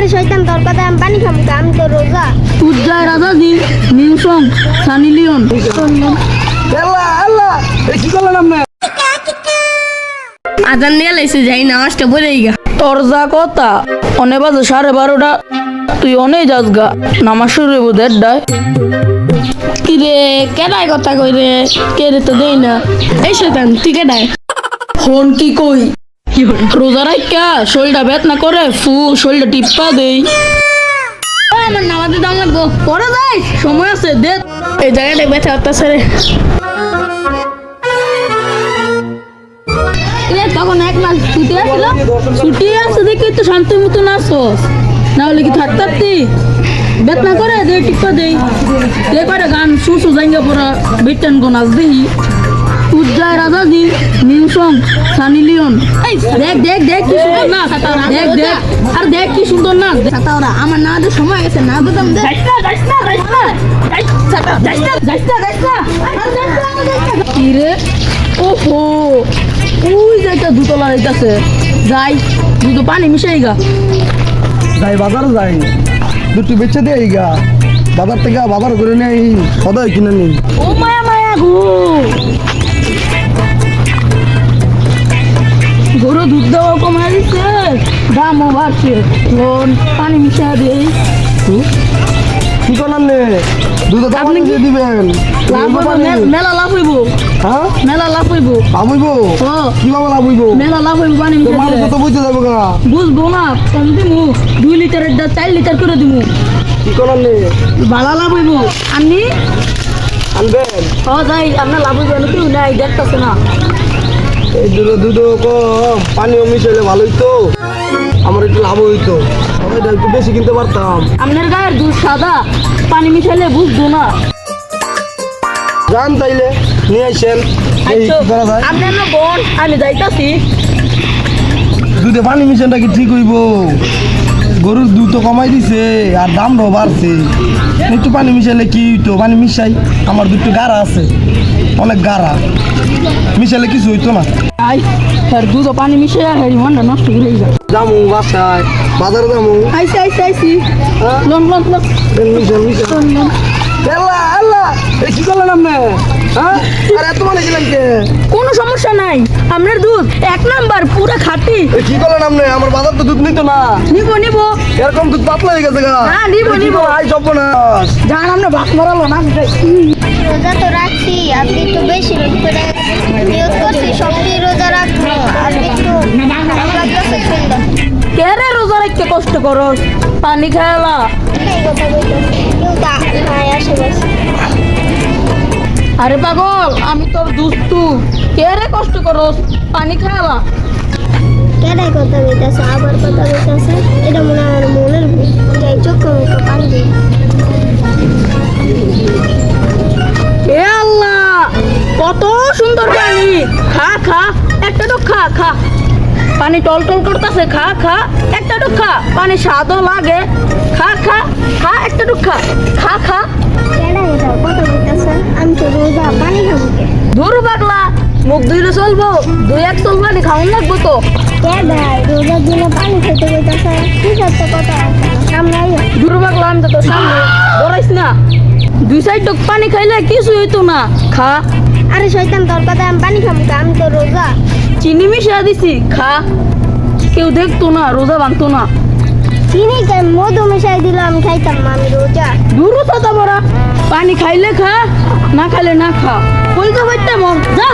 আরে শয়তান তোর কথা আমি পানি খাব? আমি তো রোজা। উজ্জয় রাজা দিন নিউসং সানি লিওন। আল্লাহ আল্লাহ কি করলেন আপনি? আজান দিয়ে লাইছে যাই না আজটা বলে গা। তোর যা কথা অনে বাজে সাড়ে বারোটা তুই অনেক যাস গা। নামাজ শুরু হইব দেড়টায়। কি রে কেডাই কথা কই রে? কে রে তো দেই না। এই শয়তান তুই কেডাই ফোন কি কই? রোজা রাখা শরীরটা বেত না করে ফু শরীরটা টিপ্পা দেই। আমার নামাজে দাম লাগবো। পরে যাই সময় আছে দে। এই জায়গাটা বেঁচে হতাছে রে। তখন এক মাস ছুটি আসছিল ছুটি আছে দেখি তো শান্তি মতো নাচস না হলে কি থাকতে থাকতি? বেত না করে দে টিপা দেই। দে করে গান সুসু জাঙ্গা পড়া বিটেন গো নাচ দেহি উজ্জয় রাজা জি নিউসং সানি লিওন। দেখ দেখ দেখ কি সুন্দর না দেখ দেখ। আর দেখ কি সুন্দর না সাতাওরা আমার না সময় গেছে না বুঝলাম দেখ। যাইস না যাইস না যাইস না। যাইস না যাইস না যাইস না। কি রে? ওহো। ওই যে একটা দুতলা যাইতাছে। যাই দুটো পানি মিশাই গা। যাই বাজার যাই। দুটি বেচে দিয়ে গা। বাজার থেকে বাজার করে নেই। সদাই কিনে নিই। ও মায়া মায়া গো। গরু দুধ দেওয়া কমে দিচ্ছে দামও বাড়ছে লোন পানি মিশা দেই। কি করলেন নে দুধ আপনি দিয়ে দিবেন। লাভ মেলা লাভ হইব। হ্যাঁ? মেলা লাভ হইব। লাভ হইব? ও। কি বাবা লাভ হইব? মেলা লাভ হইব পানি মিশা তো বুঝতে যাব গা। বুঝব না কম দিমু। দুই লিটারের দা চার লিটার করে দিমু। কি করলেন নে ভালো লাভ হইব। আনি আনবেন। ও যাই আপনার লাভ হইব কেউ নাই দেখতেছে না। এই দুধ দুধ কম। পানিও মিশাইলে ভালো হইতো। আমার একটু লাভ হইতো। একটু বেশি কিনতে পারতাম। আপনার গায়ের দুধ সাদা পানি মিশাইলে বুঝব না। যান তাইলে নিয়ে আসেন। কি আপনার না বোন আমি যাইতাছি। দুধে পানি মিশনটা কি ঠিক হইব? গরুর দুধ তো কমাই দিছে আর দামটাও বাড়ছে। একটু পানি মিশাইলে কি হইতো? পানি মিশাই আমার দুটো গাড়া আছে। অনেক গাড়া মিশালে কিছু হইতো না। আই স্যার দুধ ও পানি হেরি মনটা নষ্ট যামু বাসায় বাজারে যামু। আইসি আইসি আইসি লোন লোন লোন। মিশাল মিশাল আল্লাহ আল্লাহ কি করলেন আপনি? হ্যাঁ? কোনো সমস্যা নাই। আপনার দুধ এক নাম্বার পুরো খাঁটি। কি করলেন আপনি? আমার বাজার তো দুধ নিত না। নিব নিব। এরকম দুধ পাতলা হয়ে গেছে গা। হ্যাঁ, নিবো, নিবো। আই না জান আমরা ভাত মরালো না রোজা তো রাখছি আজকে একটু বেশি রোজ করে নিয়োগ করছি সবটি রোজা রাখব একটু ভালো কে রে রোজা রেখে কষ্ট করো? পানি তা আরে পাগল আমি তোর দুস্তু কে রে কষ্ট করো? পানি খাওয়ালা কেডাই কথা বলতেছে আবার কথা বলতেছে এটা মনে হয় মনের চোখ মুখ পানি কত সুন্দর পানি। খা খা একটা তো খা খা। পানি টল টল করতেছে খা খা একটা তো খা। পানি স্বাদও লাগে। খা খা খা একটা তো খা। খা খা। খাব পাগলা মুখ ধুইলে চলবো দুই এক চল পানি খাওয়ান লাগবো তো। ধরু পাগলা আমি তো সামনে ধরাইস না। দুই সাইড পানি খাইলে কিছু হইতো না। খা আরে শয়তান তোর কথা আমি পানি খাব? আমি তো রোজা। চিনি মিশিয়ে দিছি খা। কেউ দেখতো না রোজা ভাঙতো না। চিনি কেন মধু মিশাই দিল আমি খাইতাম না, আমি রোজা। দূর তো মরা পানি খাইলে খা না খাইলে না খা। কই তো বাইতে মর যা।